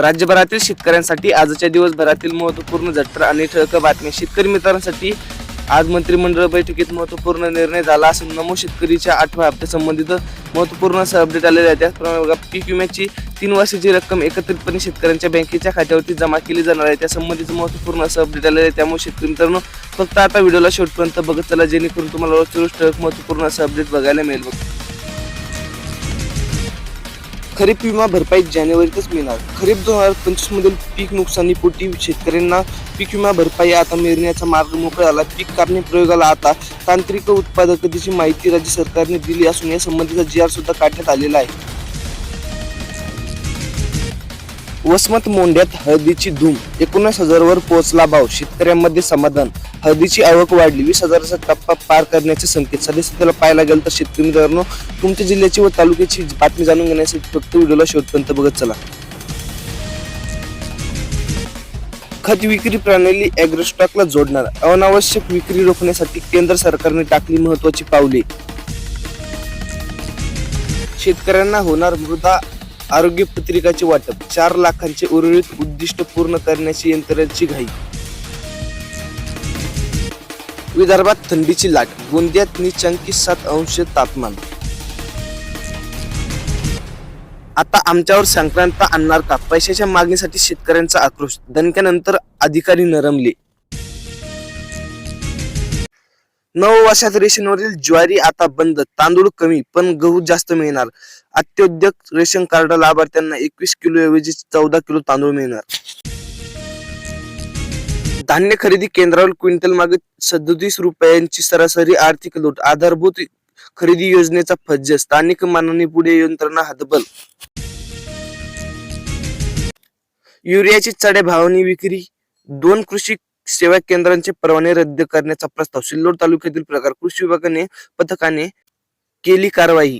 राज्यभरातील शेतकऱ्यांसाठी आजच्या दिवसभरातील महत्त्वपूर्ण झटपट आणि ठळक बातम्या. शेतकरी मित्रांसाठी आज मंत्रिमंडळ बैठकीत महत्त्वपूर्ण निर्णय झाला असून नमो शेतकरीच्या आठव्या हप्त्यासंबंधित महत्त्वपूर्ण असं अपडेट आलेले आहे त्याचप्रमाणे बघा पीक विम्याची तीन वर्षाची रक्कम एकत्रितपणे शेतकऱ्यांच्या बँकेच्या खात्यावरती जमा केली जाणार आहे. त्यासंबंधीचं महत्त्वपूर्ण असं अपडेट आलेलं आहे त्यामुळे शेतकरी मित्रांनो फक्त आता व्हिडिओला शेवटपर्यंत बघत चला जेणेकरून तुम्हाला रोज रोज ठळक महत्त्वपूर्ण असं अपडेट बघायला मिळेल. बघ खरीप विमा भरपाई जानेवारीतच मिळणार. खरीप दोन हजार पंचवीस मधील पीक नुकसानीपोटी शेतकऱ्यांना पीक विमा भरपाई आता मिळण्याचा मार्ग मोकळा झाला. पीक कापणी प्रयोगाला आता तांत्रिक उत्पादकतेची माहिती राज्य सरकारने दिली असून या संबंधीचा जी आर सुद्धा काढण्यात आलेला आहे. वसमत मोंड्यात हळदीची धूम. एकोणीस हजारवर पोहोचला भाव. शेतकऱ्यांमध्ये समाधान. हळदीची आवक वाढली. वीस हजाराचा टप्पा पार करण्याचे संकेत. सध्या पाहायला गेलं तर शेतकरी मित्रांनो तुमच्या जिल्ह्याची व तालुक्याची बातमी जाणून घेण्यासाठी फक्त व्हिडिओला शेवटपर्यंत बघत चला. खत विक्री प्रणाली अॅग्रोस्टॉकला जोडणार. अनावश्यक विक्री रोखण्यासाठी केंद्र सरकारने टाकली महत्वाची पावले. शेतकऱ्यांना होणार मृदा आरोग्य पत्रिकाचे वाटप चार लाखांचे उर्वरित उद्दिष्ट पूर्ण करण्याची यंत्रणेची घाई. विदर्भात थंडीची लाट गोंदियात निचांकी सात अंश तापमान. आता आमच्यावर संक्रांत आणणार का? पैशाच्या मागणीसाठी शेतकऱ्यांचा आक्रोश दणक्यानंतर अधिकारी नरमले. नऊ वर्षात रेशनवरील ज्वारी आता बंद तांदूळ कमी पण गहू जास्त मिळणार. अत्योद्योग रेशन कार्ड लाभार्थ्यांना एकवीस किलो ऐवजी चौदा किलो तांदूळ मिळणार. धान्य खरेदी केंद्रावर क्विंटल मागे सदोतीस रुपयांची सरासरी आर्थिक लूट. आधारभूत खरेदी योजनेचा फज्ज स्थानिक माननी पुढे यंत्रणा हातबल. युरियाची चढ्या भावानी विक्री दोन कृषी सेवा केंद्रांचे परवाने रद्द करण्याचा प्रस्ताव सिल्लोड तालुक्यातील प्रकार कृषी विभागाने पथकाने केली कारवाई.